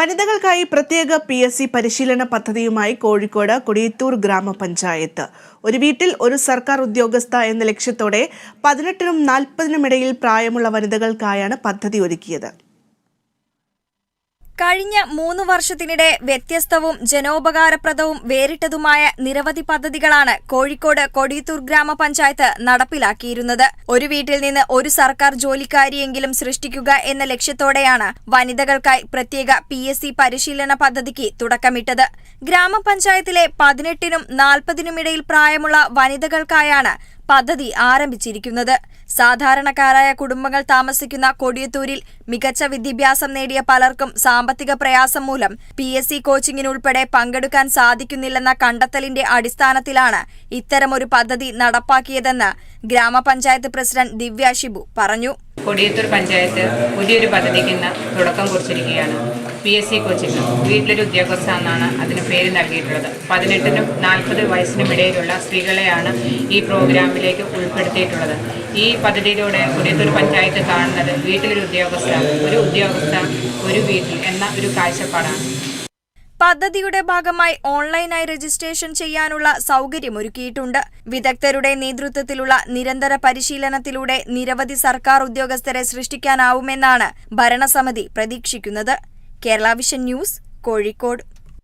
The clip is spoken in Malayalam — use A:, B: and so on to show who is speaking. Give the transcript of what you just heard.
A: വനിതകൾക്കായി പ്രത്യേക പി എസ് സി പരിശീലന പദ്ധതിയുമായി കോഴിക്കോട് കൊടിയത്തൂർ ഗ്രാമപഞ്ചായത്ത്. ഒരു വീട്ടിൽ ഒരു സർക്കാർ ഉദ്യോഗസ്ഥ എന്ന ലക്ഷ്യത്തോടെ പതിനെട്ടിനും നാൽപ്പതിനും ഇടയിൽ പ്രായമുള്ള വനിതകൾക്കായാണ് പദ്ധതി ഒരുക്കിയത്.
B: കഴിഞ്ഞ മൂന്ന് വർഷത്തിനിടെ വ്യത്യസ്തവും ജനോപകാരപ്രദവും വേറിട്ടതുമായ നിരവധി പദ്ധതികളാണ് കോഴിക്കോട് കൊടിയത്തൂർ ഗ്രാമപഞ്ചായത്ത് നടപ്പിലാക്കിയിരുന്നത്. ഒരു വീട്ടിൽ നിന്ന് ഒരു സർക്കാർ ജോലിക്കാരിയെങ്കിലും സൃഷ്ടിക്കുക എന്ന ലക്ഷ്യത്തോടെയാണ് വനിതകൾക്കായി പ്രത്യേക പി എസ് സി പരിശീലന പദ്ധതിക്ക് തുടക്കമിട്ടത്. ഗ്രാമപഞ്ചായത്തിലെ പതിനെട്ടിനും നാൽപ്പതിനുമിടയിൽ പ്രായമുള്ള വനിതകൾക്കായാണ് പദ്ധതി ആരംഭിച്ചിരിക്കുന്നത്. സാധാരണക്കാരായ കുടുംബങ്ങൾ താമസിക്കുന്ന കൊടിയത്തൂരിൽ മികച്ച വിദ്യാഭ്യാസം നേടിയ പലർക്കും സാമ്പത്തിക പ്രയാസം മൂലം പി എസ് സി കോച്ചിങ്ങിനുൾപ്പെടെ പങ്കെടുക്കാൻ സാധിക്കുന്നില്ലെന്ന കണ്ടെത്തലിന്റെ അടിസ്ഥാനത്തിലാണ് ഇത്തരമൊരു പദ്ധതി നടപ്പാക്കിയതെന്ന് ഗ്രാമപഞ്ചായത്ത് പ്രസിഡന്റ് ദിവ്യ ഷിബു പറഞ്ഞു.
C: കൊടിയത്തൂർ പഞ്ചായത്ത് പുതിയൊരു പദ്ധതിക്ക് ഇന്ന് തുടക്കം കുറിച്ചിരിക്കുകയാണ്. P S C coaching. വീട്ടിലൊരു ഉദ്യോഗസ്ഥ എന്നാണ് അതിന് പേര് നൽകിയിട്ടുള്ളത്. പതിനെട്ടിനും നാൽപ്പത് വയസ്സിനും ഇടയിലുള്ള സ്ത്രീകളെയാണ് ഈ പ്രോഗ്രാമിലേക്ക് ഉൾപ്പെടുത്തിയിട്ടുള്ളത്. ഈ പദ്ധതിയിലൂടെ കൊടിയത്തൂർ പഞ്ചായത്ത് കാണുന്നത് വീട്ടിലൊരു ഉദ്യോഗസ്ഥ ഒരു ഉദ്യോഗസ്ഥ ഒരു വീട്ടിൽ എന്ന ഒരു കാഴ്ചപ്പാടാണ്.
B: പദ്ധതിയുടെ ഭാഗമായി ഓൺലൈനായി രജിസ്ട്രേഷൻ ചെയ്യാനുള്ള സൗകര്യമൊരുക്കിയിട്ടുണ്ട് വിദഗ്ധരുടെ നേതൃത്വത്തിലുള്ള നിരന്തര പരിശീലനത്തിലൂടെ നിരവധി സർക്കാർ ഉദ്യോഗസ്ഥരെ സൃഷ്ടിക്കാനാവുമെന്നാണ് ഭരണസമിതി പ്രതീക്ഷിക്കുന്നത്. Kerala vision news Kozhikode.